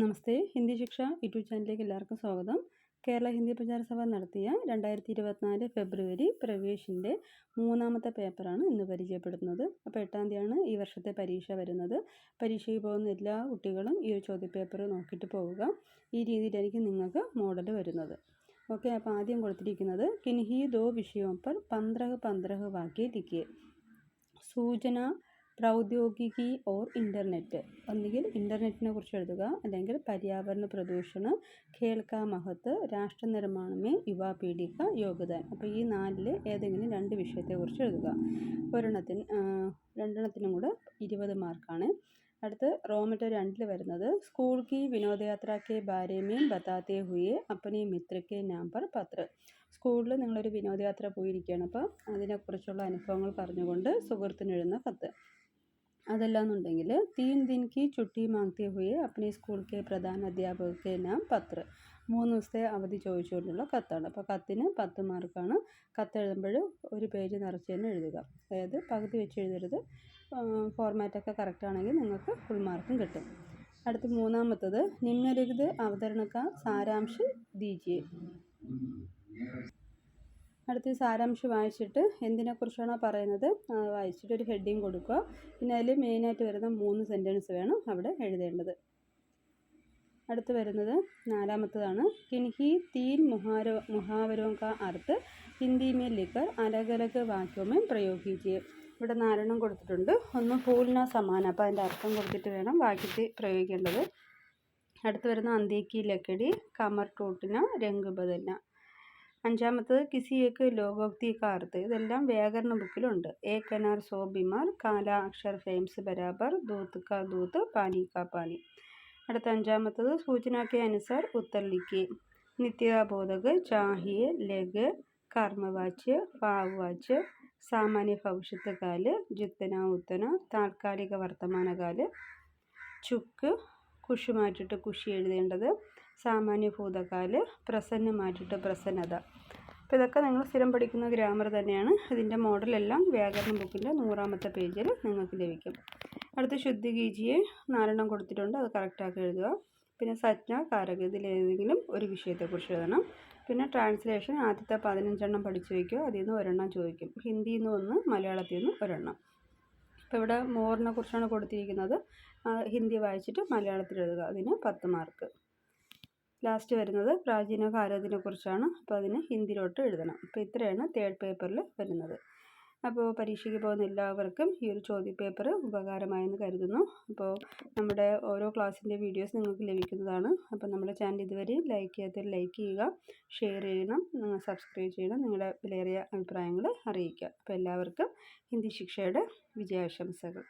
നമസ്തേ. ഹിന്ദി ശിക്ഷ യൂട്യൂബ് ചാനലിലേക്ക് എല്ലാവർക്കും സ്വാഗതം. കേരള ഹിന്ദി പ്രചാര സഭ നടത്തിയ രണ്ടായിരത്തി ഇരുപത്തിനാല് ഫെബ്രുവരി പ്രവേശിന്റെ മൂന്നാമത്തെ പേപ്പറാണ് ഇന്ന് പരിചയപ്പെടുത്തുന്നത്. അപ്പോൾ എട്ടാം തീയതിയാണ് ഈ വർഷത്തെ പരീക്ഷ വരുന്നത്. പരീക്ഷയിൽ പോകുന്ന എല്ലാ കുട്ടികളും ഈ ഒരു ചോദ്യപേപ്പർ നോക്കിയിട്ട് പോവുക. ഈ രീതിയിലായിരിക്കും നിങ്ങൾക്ക് മോഡൽ വരുന്നത്. ഓക്കെ അപ്പോൾ ആദ്യം കൊടുത്തിരിക്കുന്നത് കിൻഹി ദോ വിഷയോം പന്ത്രഹ് പന്ത്രഹ് വാക്കി ലിഖിയെ. സൂചന പ്രൗദ്യോഗികി ഓർ ഇന്റർനെറ്റ് ഒന്നുകിൽ ഇന്റർനെറ്റിനെ കുറിച്ച് എഴുതുക അല്ലെങ്കിൽ പര്യാവരണ പ്രദൂഷണം കേൾക്കാ മഹത്ത് രാഷ്ട്ര നിർമ്മാണമേ യുവാ പീഡിക യോഗദാൻ അപ്പോൾ ഈ നാലിൽ ഏതെങ്കിലും രണ്ട് വിഷയത്തെക്കുറിച്ച് എഴുതുക. ഒരെണ്ണത്തിന് രണ്ടെണ്ണത്തിനും കൂടെ ഇരുപത് മാർക്കാണ്. അടുത്ത് റോമറ്റ രണ്ടിൽ വരുന്നത് സ്കൂൾ കി വിനോദയാത്ര കെ ബാരേമേം ബത്താത്തേ ഹുയെ അപ്പനെയും മിത്രയ്ക്ക് നമ്പർ പത്ര. സ്കൂളിൽ നിങ്ങളൊരു വിനോദയാത്ര പോയിരിക്കുകയാണ്. അപ്പോൾ അതിനെക്കുറിച്ചുള്ള അനുഭവങ്ങൾ പറഞ്ഞുകൊണ്ട് സുഹൃത്തിനെഴുന്ന കത്ത്. അതല്ലാന്നുണ്ടെങ്കിൽ തീൻ ദിൻ കി ചുട്ടി മാങ്തി ഹുയെ स्कूल സ്കൂൾ കെ പ്രധാന അധ്യാപകർക്ക് നാം പത്ര. മൂന്ന് ദിവസത്തെ അവധി ചോദിച്ചുകൊണ്ടുള്ള കത്താണ്. അപ്പോൾ കത്തിന് പത്ത് മാർക്കാണ്. കത്ത് എഴുതുമ്പോൾ ഒരു പേജ് നിറച്ച് തന്നെ എഴുതുക. അതായത് പകുതി വെച്ച് എഴുതരുത്. ഫോർമാറ്റൊക്കെ കറക്റ്റ് ആണെങ്കിൽ നിങ്ങൾക്ക് ഫുൾ മാർക്കും കിട്ടും. അടുത്ത മൂന്നാമത്തത് നിമ്നലിഖിത അവതരണക്ക സാരാംശം ദീജിയെ അടുത്ത് സാരാംശം വായിച്ചിട്ട് എന്തിനെക്കുറിച്ചാണോ പറയുന്നത്? വായിച്ചിട്ട് ഒരു ഹെഡിങ് കൊടുക്കുക. പിന്നെ അതിൽ മെയിനായിട്ട് വരുന്ന മൂന്ന് സെന്റൻസ് വേണം അവിടെ എഴുതേണ്ടത്. അടുത്ത് വരുന്നത് നാലാമത്തതാണ്. കിൻഹി തീൻ മുഹാരോ മുഹാവരോ കാ അർത്ത് ഹിന്ദി മേ ലിക്കർ അലഗ് അലഗ് വാക്യോമേ പ്രയോഗിക്കുക ഇവിടെ നാലെണ്ണം കൊടുത്തിട്ടുണ്ട്. ഒന്ന് ഫൂലിന സമാനം അപ്പോൾ അതിന്റെ അർത്ഥം കൊടുത്തിട്ട് വേണം വാക്യത്തിൽ പ്രയോഗിക്കേണ്ടത്. അടുത്ത് വരുന്ന അന്തേക്കി ലക്കടി കമർ ടൂട്ടിന രംഗ് ബദലിന അഞ്ചാമത്തത് കിസി ഏക്ക് ലോകോക്തി കാർത്ത് ഇതെല്ലാം വ്യാകരണ ബുക്കിലുണ്ട്. എ. കനാർ സോ കാല അക്ഷർ ഫെയിംസ് ബരാബർ ദൂത്ത് കാ ദൂത്ത് പാനി കാ പാനി. അടുത്ത അഞ്ചാമത്തത് സൂചനാക്കി അനുസാർ ഉത്തർലിക്ക് ലിഖി നിത്യതാബോധക് ചാഹിയെ ലഗ് കർമ്മവാച്യ ഭാവവാച്യ സാമാന്യ ഭവിഷ്യത്ത് കാൽ ജിത്തന ഉത്തന താൽക്കാലിക വർത്തമാനകാൽ ചുക്ക് കുഷുമാറ്റിട്ട് കുഷി എഴുതേണ്ടത് സാമാന്യ ഭൂതകാൽ പ്രസന്ന മാറ്റിയിട്ട് പ്രസന്നത. അപ്പോൾ ഇതൊക്കെ നിങ്ങൾ സ്ഥിരം പഠിക്കുന്ന ഗ്രാമർ തന്നെയാണ്. ഇതിന്റെ മോഡലെല്ലാം വ്യാകരണ ബുക്കിന്റെ നൂറാമത്തെ പേജിൽ നിങ്ങൾക്ക് ലഭിക്കും. അടുത്ത ശുദ്ധി ഗീജിയെ നാലെണ്ണം കൊടുത്തിട്ടുണ്ട്. അത് കറക്റ്റാക്കി എഴുതുക. പിന്നെ സജ്ഞ കാരക ഇതിലേതെങ്കിലും ഒരു വിഷയത്തെക്കുറിച്ച് എഴുതണം. പിന്നെ ട്രാൻസ്ലേഷൻ ആദ്യത്തെ പതിനഞ്ചെണ്ണം പഠിച്ചു വയ്ക്കുക. അതിൽ നിന്ന് ഒരെണ്ണം ചോദിക്കും. ഹിന്ദിയിൽ നിന്ന് ഒന്ന് മലയാളത്തിൽ നിന്ന് ഒരെണ്ണം. ഇപ്പോൾ ഇവിടെ മോറിനെ കുറിച്ചാണ് കൊടുത്തിരിക്കുന്നത് ഹിന്ദി വായിച്ചിട്ട് മലയാളത്തിൽ എഴുതുക. അതിന് പത്ത് മാർക്ക്. ലാസ്റ്റ് വരുന്നത് പ്രാചീന ഭാരതത്തിനെ കുറിച്ചാണ് അപ്പോൾ അതിന് ഹിന്ദിയിലോട്ട് എഴുതണം. അപ്പോൾ ഇത്രയാണ് തേർഡ് പേപ്പറിൽ വരുന്നത്. അപ്പോൾ പരീക്ഷയ്ക്ക് പോകുന്ന എല്ലാവർക്കും ഈ ഒരു ചോദ്യപേപ്പർ ഉപകാരമായെന്ന് കരുതുന്നു. അപ്പോൾ നമ്മുടെ ഓരോ ക്ലാസ്സിന്റെ വീഡിയോസ് നിങ്ങൾക്ക് ലഭിക്കുന്നതാണ്. അപ്പോൾ നമ്മുടെ ചാനൽ ഇതുവരെ ലൈക്ക് ചെയ്യാത്തവർ ലൈക്ക് ചെയ്യുക ഷെയർ ചെയ്യണം സബ്സ്ക്രൈബ് ചെയ്യണം നിങ്ങളുടെ വിലയേറിയ അഭിപ്രായങ്ങൾ അറിയിക്കുക. അപ്പോൾ എല്ലാവർക്കും ഹിന്ദി ശിക്ഷയുടെ വിജയാശംസകൾ.